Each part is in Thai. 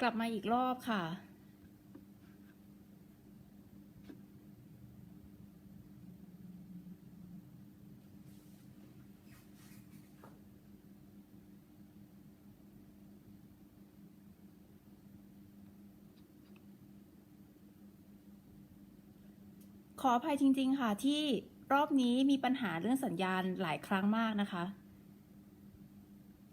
กลับมาอีกรอบค่ะ ขออภัยจริง ๆ ค่ะที่รอบนี้มีปัญหาเรื่องสัญญาณหลายครั้งมากนะคะ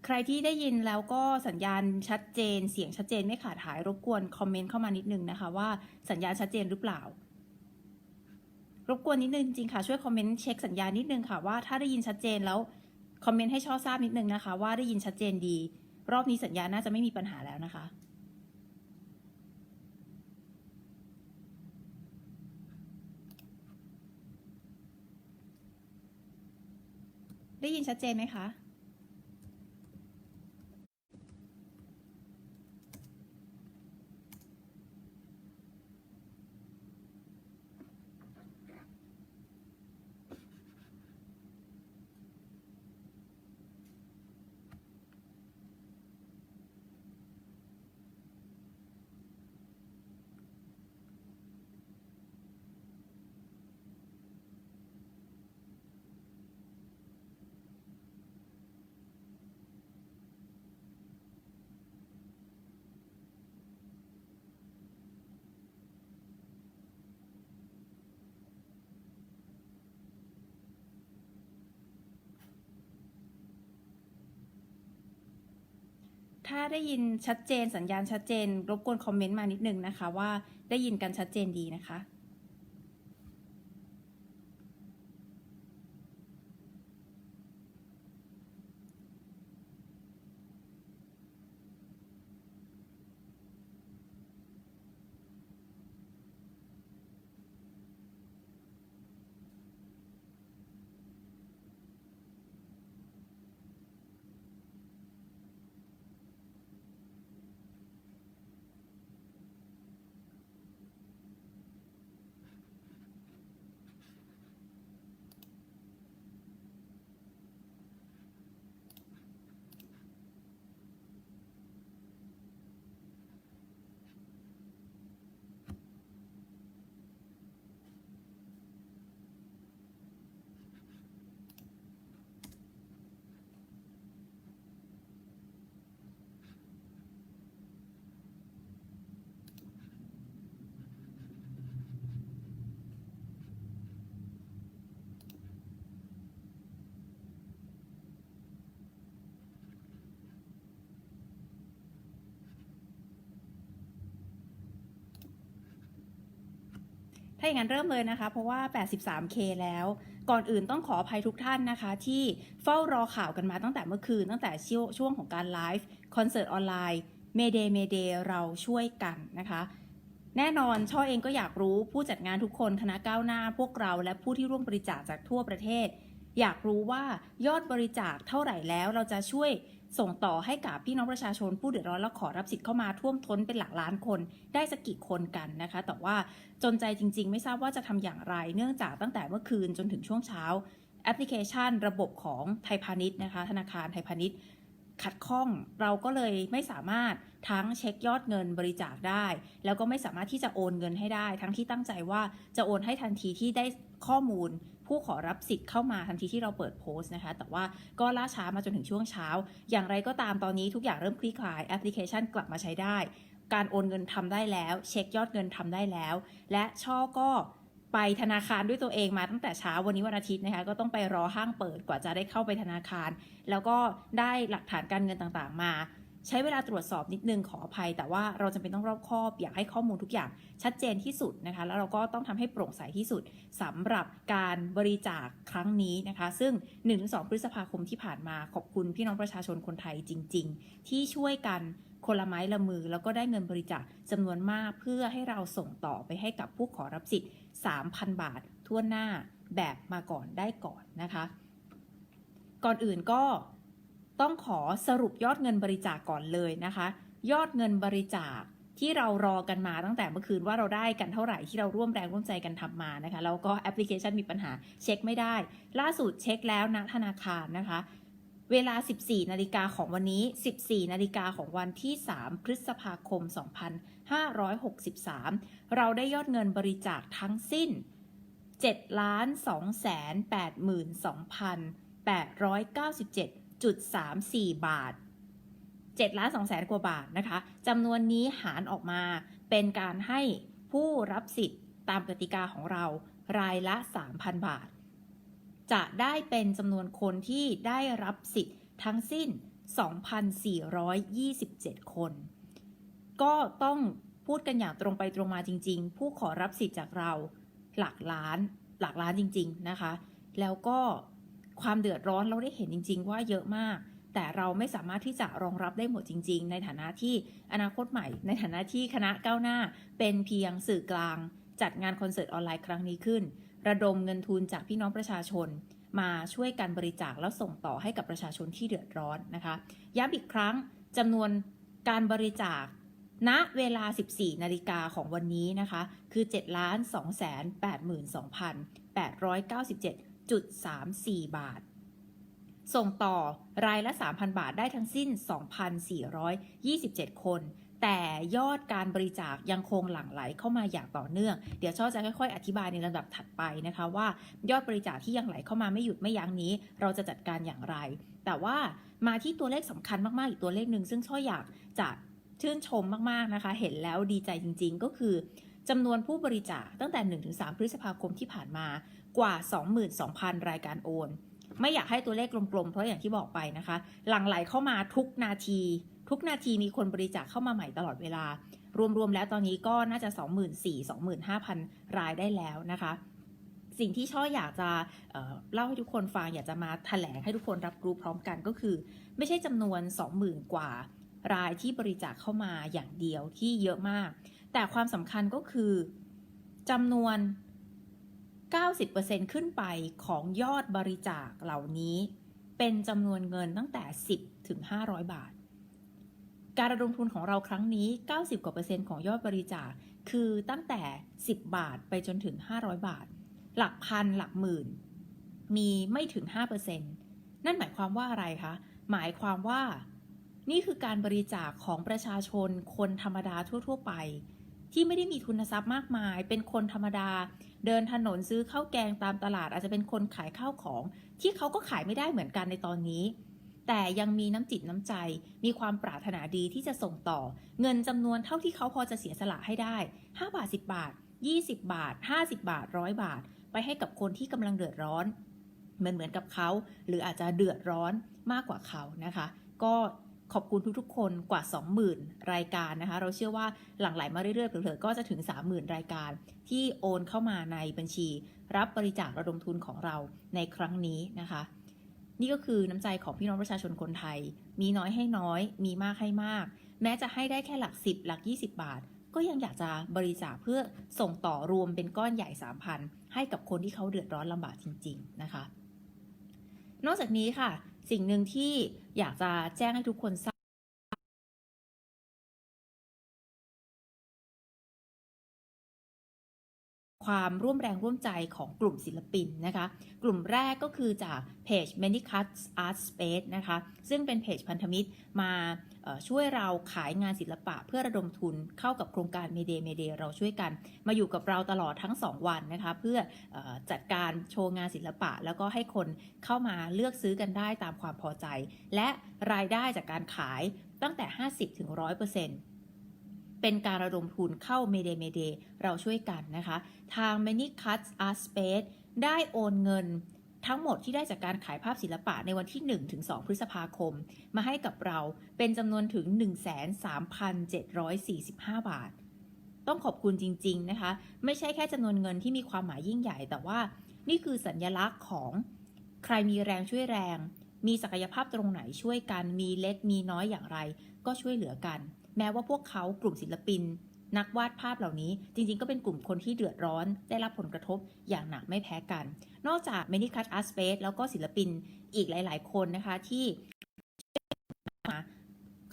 ใครที่ได้ยินแล้วก็สัญญาณชัดเจน เสียงชัดเจนไม่ขาดหายรบกวนคอมเมนต์เข้ามานิดนึงนะคะว่าสัญญาณชัดเจนหรือเปล่า รบกวนนิดนึงจริงค่ะช่วยคอมเมนต์เช็คสัญญาณนิดนึงค่ะว่าถ้าได้ยินชัดเจนแล้วคอมเมนต์ให้ช่อทราบนิดนึงนะคะ ว่าได้ยินชัดเจนดี รอบนี้สัญญาณน่าจะไม่มีปัญหาแล้วนะคะได้ยินชัดเจนไหมคะ ถ้าได้ยินชัดเจนสัญญาณชัดเจน รบกวนคอมเมนต์มานิดนึงนะคะ ว่าได้ยินกันชัดเจนดีนะคะ ถ้าอย่างนั้นเริ่มเลยนะคะ เพราะว่า 83K แล้ว ก่อนอื่นต้องขออภัยทุกท่านนะคะ ที่เฝ้ารอข่าวกันมาตั้งแต่เมื่อคืน ตั้งแต่ช่วงของการไลฟ์คอนเสิร์ตออนไลน์เมเดเมเดเราช่วยกันนะคะแน่นอนช่อเองก็อยากรู้ผู้จัดงานทุกคนคณะก้าวหน้าพวกเราและผู้ที่ร่วมบริจาคจากทั่วประเทศ อยากรู้ว่ายอดบริจาคเท่าไหร่แล้วเราจะช่วย ส่งต่อให้กับพี่น้องประชาชนผู้เดือดร้อนและขอรับสิทธิ์เข้ามาท่วมท้นเป็นหลักล้านคนได้สักกี่คนกันนะคะ แต่ว่าจนใจจริง ๆ ไม่ทราบว่าจะทำอย่างไร เนื่องจากตั้งแต่เมื่อคืนจนถึงช่วงเช้า แอปพลิเคชัน ระบบของไทยพาณิชย์นะคะ ธนาคารไทยพาณิชย์ขัดข้องเราก็เลยไม่สามารถทั้งเช็คยอดเงินบริจาคได้ แล้วก็ไม่สามารถที่จะโอนเงินให้ได้ ทั้งที่ตั้งใจว่าจะโอนให้ทันทีที่ได้ข้อมูล ผู้ขอรับสิทธิ์เข้ามาทันทีที่เราเปิดโพสต์นะคะ แต่ว่าก็ล่าช้ามาจนถึงช่วงเช้า อย่างไรก็ตามตอนนี้ทุกอย่างเริ่มคลี่คลายแอปพลิเคชันกลับมาใช้ได้ การโอนเงินทำได้แล้ว เช็คยอดเงินทำได้แล้ว และช่อก็ไปธนาคารด้วยตัวเองมาตั้งแต่เช้าวันนี้วันอาทิตย์นะคะก็ต้องไปรอห้างเปิดกว่าจะได้เข้าไปธนาคาร แล้วก็ได้หลักฐานการเงินต่างๆมา ใช้เวลาตรวจสอบนิดนึงขออภัย แต่ว่าเราจำเป็นต้องรอบคอบอยากให้ข้อมูลทุกอย่างชัดเจนที่สุดนะคะ แล้วเราก็ต้องทำให้โปร่งใสที่สุดสำหรับการบริจาคครั้งนี้นะคะ ซึ่ง 1-2 พฤษภาคมที่ผ่านมาขอบคุณพี่น้องประชาชนคนไทยจริง ๆ ที่ช่วยกันคนละไม้ละมือแล้วก็ได้เงินบริจาคจำนวนมากเพื่อให้เราส่งต่อไปให้กับผู้ขอรับสิทธิ์ 3,000 บาททั่วหน้าแบบมาก่อนได้ก่อนนะคะ ก่อนอื่นก็ ต้องขอสรุปยอดเงินบริจาคก่อนเลยนะคะ ยอดเงินบริจาคที่เรารอกันมาตั้งแต่เมื่อคืนว่าเราได้กันเท่าไหร่ที่เราร่วมแรงร่วมใจกันทำมานะคะแล้วก็แอปพลิเคชันมีปัญหาเช็คไม่ได้ ล่าสุดเช็คแล้วนะธนาคารนะคะ เวลา 14 นาฬิกาของวันนี้ 14 นาฬิกาของวันที่ 3 พฤษภาคม 2563 เราได้ยอดเงินบริจาคทั้งสิ้น 7 2 8 2 1.34 บาท7ล้าน2แสนกว่าบาทนะคะจำนวนนี้หารออกมาเป็นการให้ผู้รับสิทธิ์ตามกติกาของเรารายละ 3,000 บาท จะได้เป็นจำนวนคนที่ได้รับสิทธิ์ทั้งสิ้น 2,427 คน ก็ต้องพูดกันอย่างตรงไปตรงมาจริง ๆ ผู้ขอรับสิทธิ์จากเราหลักล้านหลักล้านจริง ๆ นะคะ แล้วก็ ความเดือดร้อนเราได้เห็นจริง ๆ ว่าเยอะมาก แต่เราไม่สามารถที่จะรองรับได้หมดจริง ๆ ในฐานะที่อนาคตใหม่ ในฐานะที่คณะก้าวหน้า เป็นเพียงสื่อกลาง จัดงานคอนเสิร์ตออนไลน์ครั้งนี้ขึ้น ระดมเงินทุนจากพี่น้องประชาชน มาช่วยกันบริจาคแล้วส่งต่อให้กับประชาชนที่เดือดร้อนนะคะย้ำอีกครั้งจำนวนการบริจาคณเวลา 14 นาฬิกาของวันนี้นะคะ คือ 7 2 8 2 897.34 บาท ส่งต่อรายละ 3,000 บาทได้ทั้งสิ้น 2,427 คน แต่ยอดการบริจาคยังคงหลั่งไหลเข้ามาอย่างต่อเนื่อง เดี๋ยวช่อจะค่อยๆ อธิบายในลำดับถัดไปนะคะว่า ยอดบริจาคที่ยังไหลเข้ามาไม่หยุดไม่ยั้งนี้ เราจะจัดการอย่างไร แต่ว่ามาที่ตัวเลขสำคัญมากๆ อีกตัวเลขหนึ่งซึ่งช่ออยากจะชื่นชมมากๆนะคะ เห็นแล้วดีใจจริง ๆ ก็คือ จำนวนผู้บริจาคตั้งแต่ 1-3 พฤษภาคมที่ผ่านมากว่า 22,000 รายการโอน ไม่อยากให้ตัวเลขกลมๆ เพราะอย่างที่บอกไปนะคะ หลั่งไหลเข้ามาทุกนาที ทุกนาทีมีคนบริจาคเข้ามาใหม่ตลอดเวลา รวมๆ แล้วตอนนี้ก็น่าจะ 24,000-25,000 รายได้แล้วนะคะ สิ่งที่ช่ออยากจะเเล่าให้ทุกคนฟังอยากจะมาแถลงให้ทุกคนรับรู้พร้อมกันก็คือ ไม่ใช่จำนวน 20,000 กว่ารายที่บริจาคเข้ามาอย่างเดียวที่เยอะมาก แต่ความสำคัญก็คือจำนวน 90%ขึ้นไปของยอดบริจาคเหล่านี้ เป็นจำนวนเงินตั้งแต่ 10 ถึง 500 บาท การระดมทุนของเราครั้งนี้ 90 กว่าเปอร์เซ็นต์ของยอดบริจาคคือตั้งแต่ 10 บาทไปจนถึง 500 บาท หลักพันหลักหมื่น มีไม่ถึง 5%นั่นหมายความว่าอะไรคะ หมายความว่า นี่คือการบริจาคของประชาชนคนธรรมดาทั่ว ๆ ไป ที่ไม่ได้มีทุนทรัพย์มากมาย เป็นคนธรรมดา เดินถนนซื้อข้าวแกงตามตลาด อาจจะเป็นคนขายข้าวของ ที่เขาก็ขายไม่ได้เหมือนกันในตอนนี้ แต่ยังมีน้ำจิตน้ำใจ มีความปรารถนาดีที่จะส่งต่อ เงินจำนวนเท่าที่เขาพอจะเสียสละให้ได้ 5 บาท 10 บาท 20 บาท 50 บาท100บาท ไปให้กับคนที่กำลังเดือดร้อนเหมือนเหมือนกับเขา หรืออาจจะเดือดร้อนมากกว่าเขานะคะ ก็ ขอบคุณทุกๆ คนกว่า 20,000 รายการนะคะ เราเชื่อว่าหลั่งไหลมาเรื่อยๆเผลอๆก็จะถึง 30,000 รายการ ที่โอนเข้ามาในบัญชี รับบริจาคระดมทุนของเราในครั้งนี้นะคะ นี่ก็คือน้ำใจของพี่น้องประชาชนคนไทย มีน้อยให้น้อย มีมากให้มาก แม้จะให้ได้แค่หลัก 10 หลัก 20 บาท ก็ยังอยากจะบริจาคเพื่อส่งต่อรวมเป็นก้อนใหญ่ 3,000 ให้กับคนที่เขาเดือดร้อนลำบากจริง ๆ นะคะ นอกจากนี้ค่ะ สิ่งหนึ่งที่อยากจะแจ้งให้ทุกคนทราบ ความร่วมแรงร่วมใจของกลุ่มศิลปินนะคะ กลุ่มแรกก็คือจากเพจ m a n y c u t Art Space นะคะ ซึ่งเป็นเพจพันธมิตรมาช่วยเราขายงานศิลปะเพื่อระดมทุนเข้ากับโครงการ m a y Day m a y Day เราช่วยกัน มาอยู่กับเราตลอดทั้ง 2 วันนะคะ เพื่ออจัดการโชว์งานศิลปะ แล้วก็ให้คนเข้ามาเลือกซื้อกันได้ตามความพอใจ และรายได้จากการขายตั้งแต่ 50ถึง100%เเป็นการระดมทุนเข้า m a y Day m a y Day เราช่วยกันนะคะ ทาง Many Cuts Art Space ได้โอนเงินทั้งหมดที่ได้จากการขายภาพศิลปะในวันที่1ถึง2พฤษภาคม มาให้กับเราเป็นจำนวนถึง 13,745 บาท ต้องขอบคุณจริง ๆ นะคะ ไม่ใช่แค่จำนวนเงินที่มีความหมายยิ่งใหญ่ แต่ว่านี่คือสัญญลักษณ์ของใครมีแรงช่วยแรง มีศักยภาพตรงไหนช่วยกัน มีเล็กมีน้อยอย่างไร ก็ช่วยเหลือกัน แม้ว่าพวกเขากลุ่มศิลปิน นักวาดภาพเหล่านี้ จริงๆ ก็เป็นกลุ่มคนที่เดือดร้อน ได้รับผลกระทบอย่างหนักไม่แพ้กัน นอกจาก m a n y Cut Art Space แล้วก็ศิลปินอีกหลาย ๆ คนนะคะที่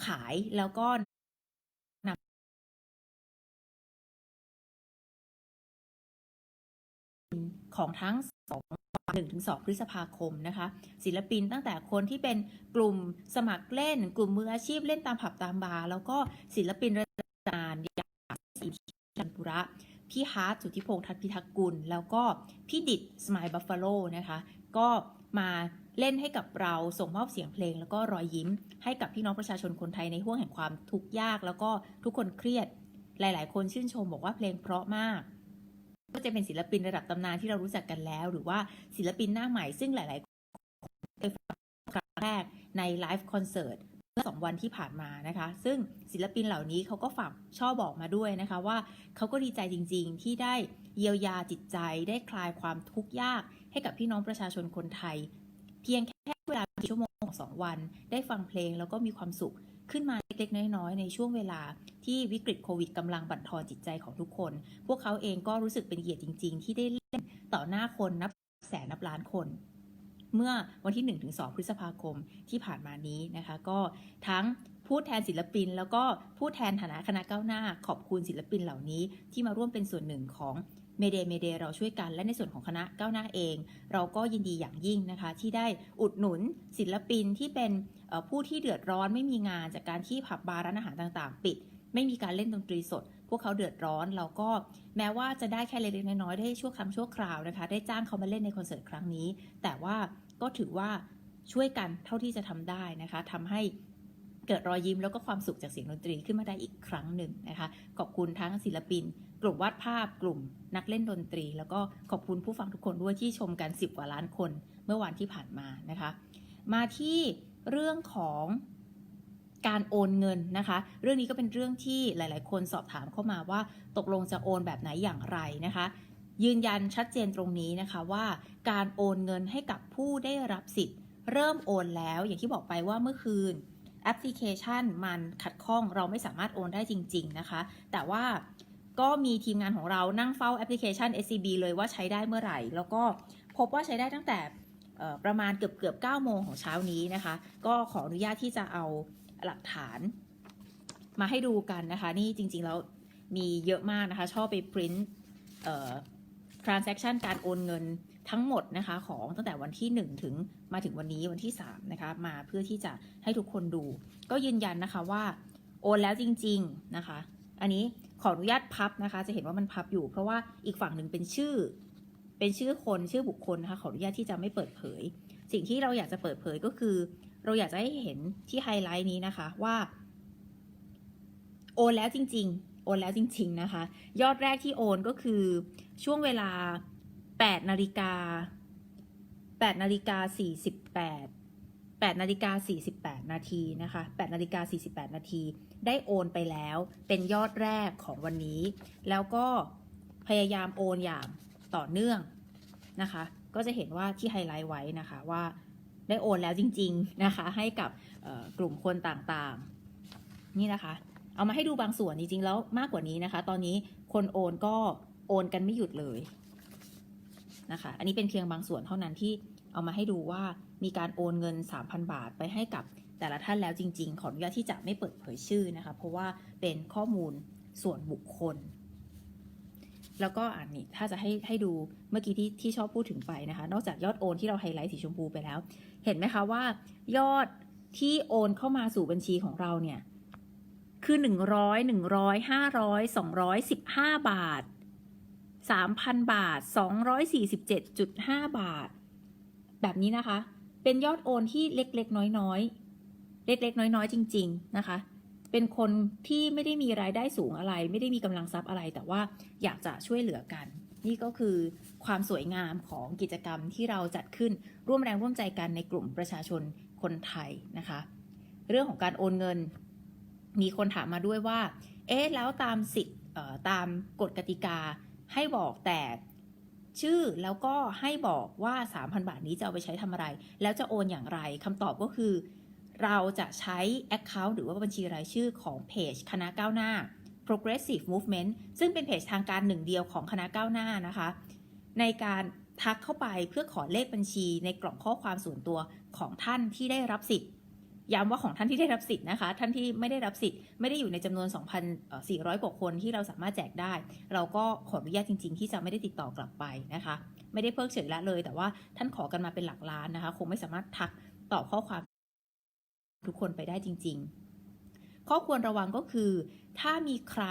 ขายแล้วก็นำของทั้งสอง 1-2 พฤษภาคมนะคะ ศิลปินตั้งแต่คนที่เป็นกลุ่มสมัครเล่น กลุ่มมืออาชีพเล่นตามผับตามบาร์แล้วก็ศิลปินระดับนานอย่างสีชันปุระ พี่ฮาร์ดสุทธิพงษ์ทัตพิทักษ์กุล แล้วก็พี่ดิดสมายบัฟฟาโลนะคะ ก็มาเล่นให้กับเราส่งมอบเสียงเพลง แล้วก็รอยยิ้มให้กับพี่น้องประชาชนคนไทยในห่วงแห่งความทุกข์ยาก แล้วก็ทุกคนเครียด หลาย ๆ คนชื่นชมบอกว่าเพลงเพราะมาก ก็จะเป็นศิลปินระดับตำนานที่เรารู้จักกันแล้ว หรือว่าศิลปินหน้าใหม่ซึ่งหลาย ๆ คนเคยฟังครั้งแรกในไลฟ์คอนเสิร์ตเมื่อสองวันที่ผ่านมานะคะ ซึ่งศิลปินเหล่านี้เขาก็ฝากช่อบอกมาด้วยนะคะว่าเขาก็ดีใจจริง ๆ ที่ได้เยียวยาจิตใจได้คลายความทุกข์ยาก ให้กับพี่น้องประชาชนคนไทย เพียงแค่เวลากี่ชั่วโมงสองวัน ได้ฟังเพลงแล้วก็มีความสุข ขึ้นมาเล็กๆน้อยๆในช่วงเวลาที่วิกฤตโควิดกำลังบั่นทอนจิตใจของทุกคน พวกเขาเองก็รู้สึกเป็นเกียรติจริง ๆ ที่ได้เล่นต่อหน้าคนนับแสนนับล้านคน เมื่อวันที่ 1-2 พฤษภาคมที่ผ่านมานี้นะคะ ก็ทั้งผู้แทนศิลปิน แล้วก็ผู้แทนฐานะคณะก้าวหน้าขอบคุณศิลปินเหล่านี้ที่มาร่วมเป็นส่วนหนึ่งของ เมเดเมเดเราช่วยกันและในส่วนของคณะก้าวหน้าเอง เราก็ยินดีอย่างยิ่งนะคะ ที่ได้อุดหนุนศิลปินที่เป็นผู้ที่เดือดร้อนไม่มีงานจากการที่ผับบาร์ร้านอาหารต่างๆ ปิด ไม่มีการเล่นดนตรีสด พวกเขาเดือดร้อนเราก็แม้ว่าจะได้แค่เล็กๆน้อยๆได้ชั่วครั้งชั่วคราวนะคะ ได้จ้างเขามาเล่นในคอนเสิร์ตครั้งนี้ แต่ว่าก็ถือว่าช่วยกันเท่าที่จะทำได้นะคะทำให้เกิดรอยยิ้มแล้วก็ความสุขจากเสียงดนตรีขึ้นมาได้อีกครั้งหนึ่งนะคะ ขอบคุณทั้งศิลปิน กลุ่มวาดภาพกลุ่มนักเล่นดนตรี แล้วก็ขอบคุณผู้ฟังทุกคนด้วยที่ชมกัน 10 กว่าล้านคนเมื่อวันที่ผ่านมานะคะ มาที่เรื่องของการโอนเงินนะคะ เรื่องนี้ก็เป็นเรื่องที่หลาย ๆ คนสอบถามเข้ามาว่าตกลงจะโอนแบบไหนอย่างไรนะคะ ยืนยันชัดเจนตรงนี้นะคะว่าการโอนเงินให้กับผู้ได้รับสิทธิ์ เริ่มโอนแล้วอย่างที่บอกไปว่าเมื่อคืนแอปพลิเคชันมันขัดข้องเราไม่สามารถโอนได้จริง ๆ นะคะ แต่ว่า ก็มีทีมงานของเรานั่งเฝ้าแอปพลิเคชัน SCB เลยว่าใช้ได้เมื่อไหร่ แล้วก็พบว่าใช้ได้ตั้งแต่ประมาณเกือบเกือบ9โมงของเช้านี้นะคะ ก็ขออนุญาตที่จะเอาหลักฐานมาให้ดูกันนะคะ นี่จริงๆแล้วมีเยอะมากนะคะ ชอบไปปริ้น transaction การโอนเงินทั้งหมดนะคะ ของตั้งแต่วันที่ 1 ถึงมาถึงวันนี้วันที่ 3 นะคะ มาเพื่อที่จะให้ทุกคนดู ก็ยืนยันนะคะว่าโอนแล้วจริง ๆ นะคะ อันนี้ขออนุญาตพับนะคะ จะเห็นว่ามันพับอยู่ เพราะว่าอีกฝั่งหนึ่งเป็นชื่อ เป็นชื่อคนชื่อบุคคลนะคะขออนุญาตที่จะไม่เปิดเผย สิ่งที่เราอยากจะเปิดเผยก็คือ เราอยากจะให้เห็นที่ไฮไลท์นี้นะคะว่า โอนแล้วจริง ๆ โอนแล้วจริง ๆนะคะ ยอดแรกที่โอนก็คือช่วงเวลา8นาฬิกา8นาฬิกา48 8นาฬิกา48 นาทีนะคะ8นาฬิกา48 นาที ได้โอนไปแล้ว เป็นยอดแรกของวันนี้ แล้วก็พยายามโอนอย่างต่อเนื่องนะคะ ก็จะเห็นว่าที่ไฮไลท์ไว้นะคะว่าได้โอนแล้วจริง ๆนะคะ ให้กับกลุ่มคนต่างๆ นี่นะคะ เอามาให้ดูบางส่วนจริงๆแล้วมากกว่านี้นะคะ ตอนนี้คนโอนก็โอนกันไม่หยุดเลยนะคะ อันนี้เป็นเพียงบางส่วนเท่านั้นที่เอามาให้ดูว่ามีการโอนเงิน 3,000 บาทไปให้กับ แต่ละท่านแล้วจริง ๆ ขออนุญาตที่จะไม่เปิดเผยชื่อนะคะ เพราะว่าเป็นข้อมูลส่วนบุคคล แล้วก็อันนี้ถ้าจะให้ให้ดูเมื่อกี้ที่ที่ชอบพูดถึงไปนะคะ นอกจากยอดโอนที่เราไฮไลท์สีชมพูไปแล้ว เห็นไหมคะว่ายอดที่โอนเข้ามาสู่บัญชีของเราเนี่ย คือหนึ่งร้อยหนึ่งร้อยห้าร้อยสองร้อยสิบห้าบาทสามพันบาทสองร้อยสี่สิบเจ็ดจุดห้าบาท แบบนี้นะคะ เป็นยอดโอนที่เล็กๆ น้อยๆ เล็ก ๆ น้อย ๆ จริง ๆ นะคะ เป็นคนที่ไม่ได้มีรายได้สูงอะไร ไม่ได้มีกำลังทรัพย์อะไร แต่ว่าอยากจะช่วยเหลือกัน นี่ก็คือความสวยงามของกิจกรรมที่เราจัดขึ้นร่วมแรงร่วมใจกันในกลุ่มประชาชนคนไทยนะคะ เรื่องของการโอนเงิน มีคนถามมาด้วยว่า เอ๊ะแล้วตามสิทธิ์ตามกฎกติกาให้บอกแต่ชื่อแล้วก็ให้บอกว่า 3,000 บาทนี้จะเอาไปใช้ทำอะไร แล้วจะโอนอย่างไรคำตอบก็คือ เราจะใช้ Account หรือว่าบัญชีรายชื่อของเพจคณะก้าวหน้า Progressive Movement ซึ่งเป็นเพจทางการหนึ่งเดียวของคณะก้าวหน้านะคะ ในการทักเข้าไปเพื่อขอเลขบัญชีในกล่องข้อความส่วนตัวของท่านที่ได้รับสิทธิ์ย้ำว่าของท่านที่ได้รับสิทธิ์นะคะ ท่านที่ไม่ได้รับสิทธิ์ไม่ได้อยู่ในจำนวน 2,400 กว่าคนที่เราสามารถแจกได้ เราก็ขออนุญาตจริง ๆ ที่จะไม่ได้ติดต่อกลับไปนะคะ ไม่ได้เพิกเฉยละเลย แต่ว่าท่านขอกันมาเป็นหลักล้านนะคะ คงไม่สามารถทักตอบข้อความ ทุกคนไปได้จริง ๆ ข้อควรระวังก็คือ ถ้ามีใคร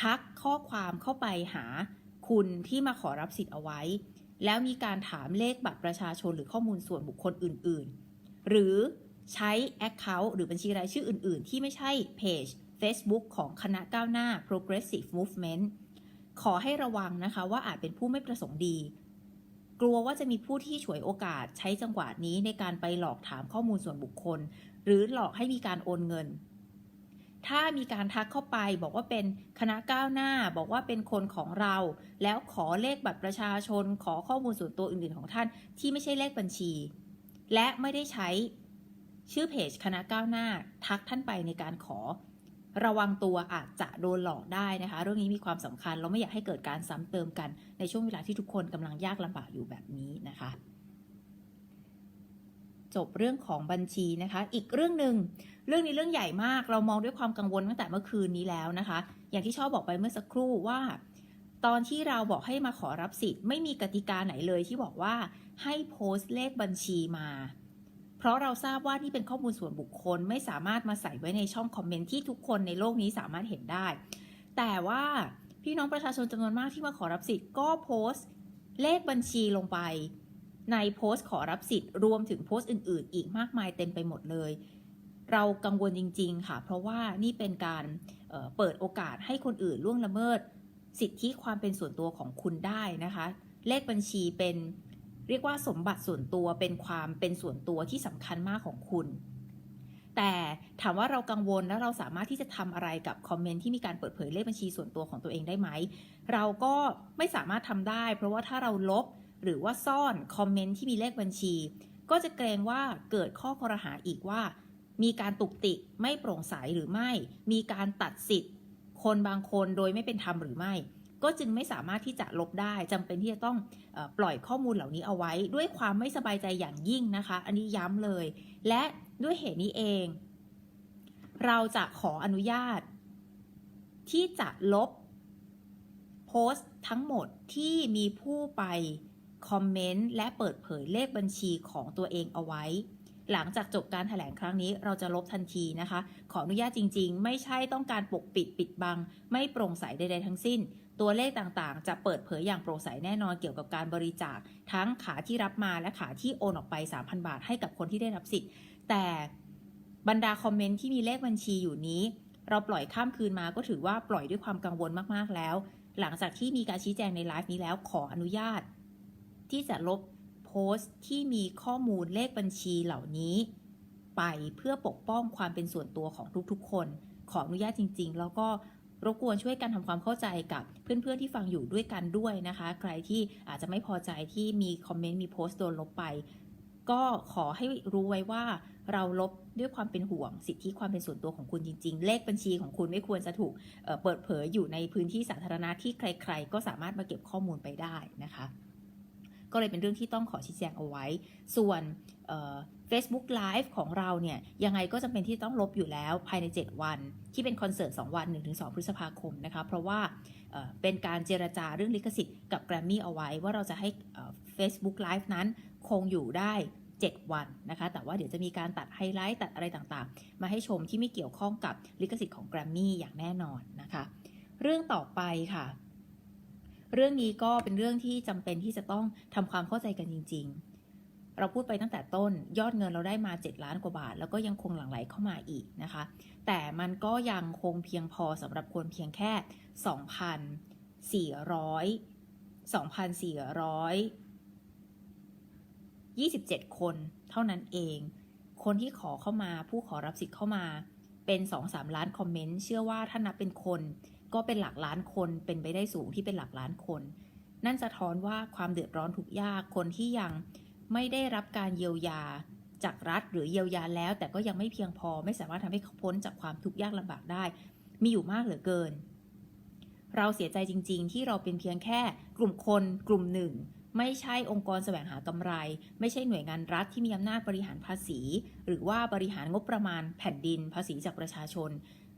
ทักข้อความเข้าไปหาคุณที่มาขอรับสิทธิ์เอาไว้ แล้วมีการถามเลขบัตรประชาชนหรือข้อมูลส่วนบุคคลอื่น ๆ หรือใช้ Account หรือบัญชีรายชื่ออื่น ๆ ที่ไม่ใช่เพจ Facebook ของคณะก้าวหน้า Progressive Movement ขอให้ระวังนะคะว่าอาจเป็นผู้ไม่ประสงค์ดี กลัวว่าจะมีผู้ที่ฉวยโอกาสใช้จังหวะนี้ในการไปหลอกถามข้อมูลส่วนบุคคล หรือหลอกให้มีการโอนเงิน ถ้ามีการทักเข้าไปบอกว่าเป็นคณะก้าวหน้าบอกว่าเป็นคนของเรา แล้วขอเลขบัตรประชาชน ขอข้อมูลส่วนตัวอื่นๆของท่าน ที่ไม่ใช่เลขบัญชี และไม่ได้ใช้ชื่อเพจคณะก้าวหน้า ทักท่านไปในการขอ ระวังตัวอาจจะโดนหลอกได้นะคะ เรื่องนี้มีความสำคัญเราไม่อยากให้เกิดการซ้ำเติมกันในช่วงเวลาที่ทุกคนกำลังยากลำบากอยู่แบบนี้นะคะจบเรื่องของบัญชีนะคะ อีกเรื่องหนึ่งเรื่องนี้เรื่องใหญ่มาก เรามองด้วยความกังวลตั้งแต่เมื่อคืนนี้แล้วนะคะ อย่างที่ชอบบอกไปเมื่อสักครู่ว่า ตอนที่เราบอกให้มาขอรับสิทธิ์ไม่มีกติกาไหนเลยที่บอกว่าให้โพสต์เลขบัญชีมา เพราะเราทราบว่านี่เป็นข้อมูลส่วนบุคคลไม่สามารถมาใส่ไว้ในช่องคอมเมนต์ที่ทุกคนในโลกนี้สามารถเห็นได้ แต่ว่าพี่น้องประชาชนจำนวนมากที่มาขอรับสิทธิ์ก็โพสต์ เลขบัญชีลงไป ในโพสต์ขอรับสิทธิ์รวมถึงโพสต์อื่น ๆ อีกมากมายเต็มไปหมดเลย เรากังวลจริง ๆ ค่ะ เพราะว่านี่เป็นการเเปิดโอกาสให้คนอื่นล่วงละเมิด สิทธิความเป็นส่วนตัวของคุณได้นะคะ เลขบัญชีเป็น เรียกว่าสมบัติส่วนตัวเป็นความเป็นส่วนตัวที่สำคัญมากของคุณ แต่ถามว่าเรากังวลแล้วเราสามารถที่จะทำอะไรกับคอมเมนต์ที่มีการเปิดเผยเลขบัญชีส่วนตัวของตัวเองได้ไหม เราก็ไม่สามารถทำได้ เพราะว่าถ้าเราลบหรือว่าซ่อนคอมเมนต์ที่มีเลขบัญชี ก็จะเกรงว่าเกิดข้อคอรหาอีกว่า มีการตุกติกไม่โปร่งใสหรือไม่ มีการตัดสิทธิ์ คนบางคนโดยไม่เป็นธรรมหรือไม่ ก็จึงไม่สามารถที่จะลบได้จำเป็นที่จะต้องอปล่อยข้อมูลเหล่านี้เอาไว้ ด้วยความไม่สบายใจอย่างยิ่งนะคะ อันนี้ย้ำเลย และด้วยเหตุนี้เอง เราจะขออนุญาต ที่จะลบโพสต์ทั้งหมดที่มีผู้ไปคอมเมนต์และเปิดเผยเลขบัญชีของตัวเองเอาไว้ หลังจากจบการถแถลงครั้งนี้เราจะลบทันทีนะคะ ขออนุญาตจริง ๆ ไม่ใช่ต้องการปกปิดปิดบัง ไม่โปร่งใสใดๆทั้งสิ้น ตัวเลขต่างๆ จะเปิดเผยอย่างโปร่งใสแน่นอนเกี่ยวกับการบริจาค ทั้งขาที่รับมาและขาที่โอนออกไป 3,000 บาทให้กับคนที่ได้รับสิทธิ์ แต่บรรดาคอมเมนต์ที่มีเลขบัญชีอยู่นี้ เราปล่อยข้ามคืนมาก็ถือว่าปล่อยด้วยความกังวลมากๆแล้ว หลังจากที่มีการชี้แจงในไลฟ์นี้แล้วขออนุญาต ที่จะลบโพสต์ที่มีข้อมูลเลขบัญชีเหล่านี้ ไปเพื่อปกป้องความเป็นส่วนตัวของทุกๆ คน ขออนุญาตจริง ๆ แล้วก็ รบกวนช่วยกันทำความเข้าใจกับเพื่อนๆที่ฟังอยู่ด้วยกันด้วยนะคะ ใครที่อาจจะไม่พอใจที่มีคอมเมนต์มีโพสต์โดนลบไป ก็ขอให้รู้ไว้ว่าเราลบด้วยความเป็นห่วงสิทธิความเป็นส่วนตัวของคุณจริง ๆ เลขบัญชีของคุณไม่ควรจะถูกเเปิดเผยอยู่ในพื้นที่สาธารณะที่ใคร ๆ ก็สามารถมาเก็บข้อมูลไปได้นะคะ ก็เลยเป็นเรื่องที่ต้องขอชี้แจงเอาไว้ ส่วน Facebook Live ของเราเนี่ยยังไงก็จำเป็นที่ต้องลบอยู่แล้วภายใน 7 วัน ที่เป็นคอนเสิร์ต 2 วัน 1-2 พฤษภาคมนะคะเพราะว่าเป็นการเจรจาเรื่องลิขสิทธิ์กับ Grammy เอาไว้ ว่าเราจะให้เอ่อ Facebook Live นั้นคงอยู่ได้ 7 วันนะคะแต่ว่าเดี๋ยวจะมีการตัดไฮไลท์ตัดอะไรต่างๆ มาให้ชมที่ไม่เกี่ยวข้องกับลิขสิทธิ์ของ Grammy อย่างแน่นอนนะคะเรื่องต่อไปค่ะ เรื่องนี้ก็เป็นเรื่องที่จำเป็นที่จะต้องทำความเข้าใจกันจริง ๆ เราพูดไปตั้งแต่ต้นยอดเงินเราได้มา 7 ล้านกว่าบาท แล้วก็ยังคงหลั่งไหลเข้ามาอีกนะคะ แต่มันก็ยังคงเพียงพอสำหรับคนเพียงแค่ 2,400 2,427 คนเท่านั้นเอง คนที่ขอเข้ามาผู้ขอรับสิทธิ์เข้ามาเป็น 2-3 ล้านคอมเมนต์เชื่อว่าถ้านับเป็นคนก็เป็นหลักล้านคนเป็นไปได้สูงที่เป็นหลักล้านคน นั่นสะท้อนว่าความเดือดร้อนทุกยากคนที่ยัง ไม่ได้รับการเยียวยาจากรัฐหรือเยียวยาแล้ว แต่ก็ยังไม่เพียงพอไม่สามารถทำให้เขาพ้นจากความทุกข์ยากลำบากได้ มีอยู่มากเหลือเกิน เราเสียใจจริง ๆ ที่เราเป็นเพียงแค่กลุ่มคนกลุ่มหนึ่ง ไม่ใช่องค์กรแสวงหากำไร ไม่ใช่หน่วยงานรัฐที่มีอำนาจบริหารภาษี หรือว่าบริหารงบประมาณแผ่นดินภาษีจากประชาชน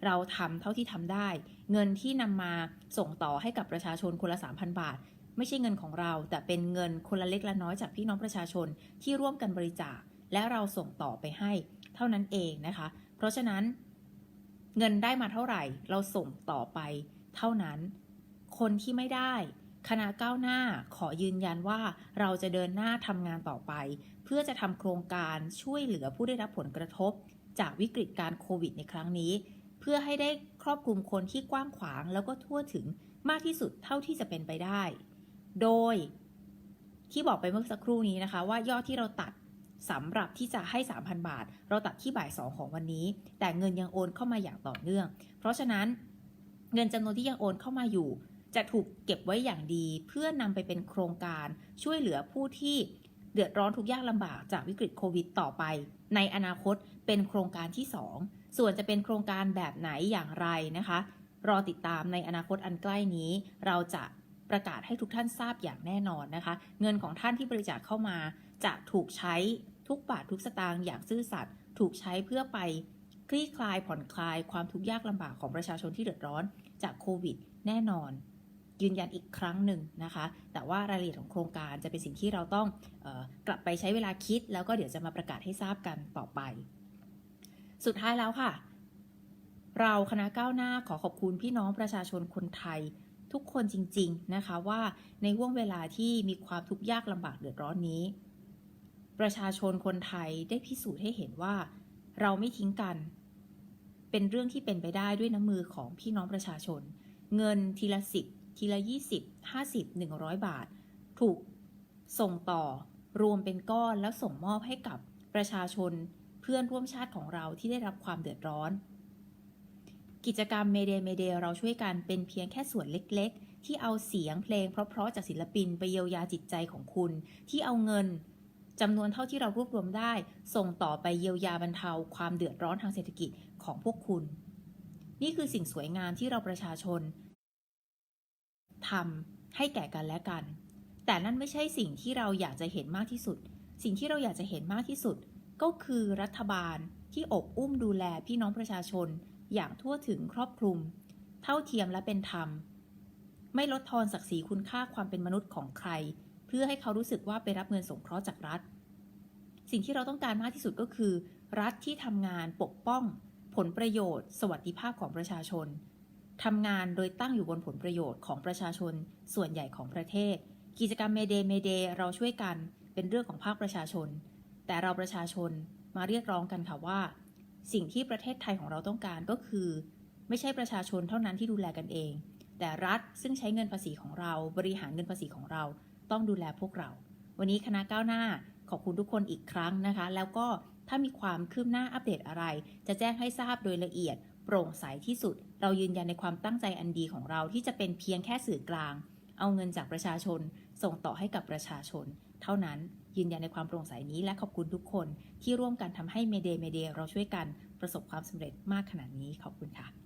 เราทำเท่าที่ทำได้ เงินที่นำมาส่งต่อให้กับประชาชนคนละ3,000 บาท ไม่ใช่เงินของเรา แต่เป็นเงินคนละเล็กละน้อยจากพี่น้องประชาชนที่ร่วมกันบริจาค และเราส่งต่อไปให้เท่านั้นเองนะคะ เพราะฉะนั้นเงินได้มาเท่าไหร่ เราส่งต่อไป เท่านั้น คนที่ไม่ได้คณะก้าวหน้าขอยืนยันว่าเราจะเดินหน้าทำงานต่อไป เพื่อจะทำโครงการช่วยเหลือผู้ได้รับผลกระทบ จากวิกฤตการโควิดในครั้งนี้ เพื่อให้ได้ครอบคลุมคนที่กว้างขวางแล้วก็ทั่วถึงมากที่สุดเท่าที่จะเป็นไปได้ โดยที่บอกไปเมื่อสักครู่นี้นะคะ ว่ายอดที่เราตัดสำหรับที่จะให้ 3,000 บาท เราตัดที่บ่าย 2 ของวันนี้ แต่เงินยังโอนเข้ามาอย่างต่อเนื่อง เพราะฉะนั้นเงินจำนวนที่ยังโอนเข้ามาอยู่ จะถูกเก็บไว้อย่างดี เพื่อนำไปเป็นโครงการช่วยเหลือผู้ที่เดือดร้อนทุกยากลำบากจากวิกฤตโควิดต่อไป ในอนาคตเป็นโครงการที่ 2 ส่วนจะเป็นโครงการแบบไหนอย่างไรนะคะ รอติดตามในอนาคตอันใกล้นี้ เราจะ ประกาศให้ทุกท่านทราบอย่างแน่นอนนะคะ เงินของท่านที่บริจาคเข้ามาจะถูกใช้ทุกบาททุกสตางค์อย่างซื่อสัตย์ถูกใช้เพื่อไปคลี่คลายผ่อนคลายความทุกข์ยากลำบากของประชาชนที่เดือดร้อนจากโควิด แน่นอน ยืนยันอีกครั้งหนึ่งนะคะ แต่ว่ารายละเอียดของโครงการจะเป็นสิ่งที่เราต้องออกลับไปใช้เวลาคิด แล้วก็เดี๋ยวจะมาประกาศให้ทราบกันต่อไป สุดท้ายแล้วค่ะ เราคณะก้าวหน้าขอขอบคุณพี่น้องประชาชนคนไทย ทุกคนจริง ๆ นะคะว่าในห่วงเวลาที่มีความทุกข์ยากลำบากเดือดร้อนนี้ ประชาชนคนไทยได้พิสูจน์ให้เห็นว่า เราไม่ทิ้งกัน เป็นเรื่องที่เป็นไปได้ด้วยน้ำมือของพี่น้องประชาชน เงินทีละสิบทีละยี่สิบห้าสิบหนึ่งร้อยบาท ถูกส่งต่อรวมเป็นก้อนแล้วส่งมอบให้กับประชาชนเพื่อนร่วมชาติของเราที่ได้รับความเดือดร้อน กิจกรรมเมเดเมเดเราช่วยกันเป็นเพียงแค่ส่วนเล็กๆ ที่เอาเสียงเพลงเพราะๆจากศิลปินไปเยียวยาจิตใจของคุณ ที่เอาเงินจำนวนเท่าที่เรารวบรวมได้ ส่งต่อไปเยียวยาบรรเทาความเดือดร้อนทางเศรษฐกิจของพวกคุณ นี่คือสิ่งสวยงามที่เราประชาชนทำให้แก่กันและกัน แต่นั่นไม่ใช่สิ่งที่เราอยากจะเห็นมากที่สุด สิ่งที่เราอยากจะเห็นมากที่สุด ก็คือรัฐบาลที่อบอุ้มดูแลพี่น้องประชาชน อย่างทั่วถึงครอบคลุม เท่าเทียมและเป็นธรรม ไม่ลดทอนศักดิ์ศรีคุณค่าความเป็นมนุษย์ของใคร เพื่อให้เขารู้สึกว่าไปรับเงินสงเคราะห์จากรัฐ สิ่งที่เราต้องการมากที่สุดก็คือ รัฐที่ทำงานปกป้อง ผลประโยชน์ สวัสดิภาพของประชาชนทำงานโดยตั้งอยู่บนผลประโยชน์ของประชาชน ส่วนใหญ่ของประเทศ กิจกรรมเมเดเมเดเราช่วยกันเป็นเรื่องของภาคประชาชน แต่เราประชาชนมาเรียกร้องกันค่ะว่า สิ่งที่ประเทศไทยของเราต้องการก็คือ ไม่ใช่ประชาชนเท่านั้นที่ดูแลกันเอง แต่รัฐซึ่งใช้เงินภาษีของเราบริหารเงินภาษีของเรา ต้องดูแลพวกเรา วันนี้คณะก้าวหน้าขอบคุณทุกคนอีกครั้งนะคะ แล้วก็ถ้ามีความคืบหน้าอัปเดตอะไร จะแจ้งให้ทราบโดยละเอียด โปร่งใสที่สุด เรายืนยันในความตั้งใจอันดีของเราที่จะเป็นเพียงแค่สื่อกลาง เอาเงินจากประชาชน ส่งต่อให้กับประชาชน เท่านั้น ยืนยันในความโปร่งใสนี้และขอบคุณทุกคนที่ร่วมกันทำให้เมเดเมเดเราช่วยกันประสบความสำเร็จมากขนาดนี้ขอบคุณค่ะ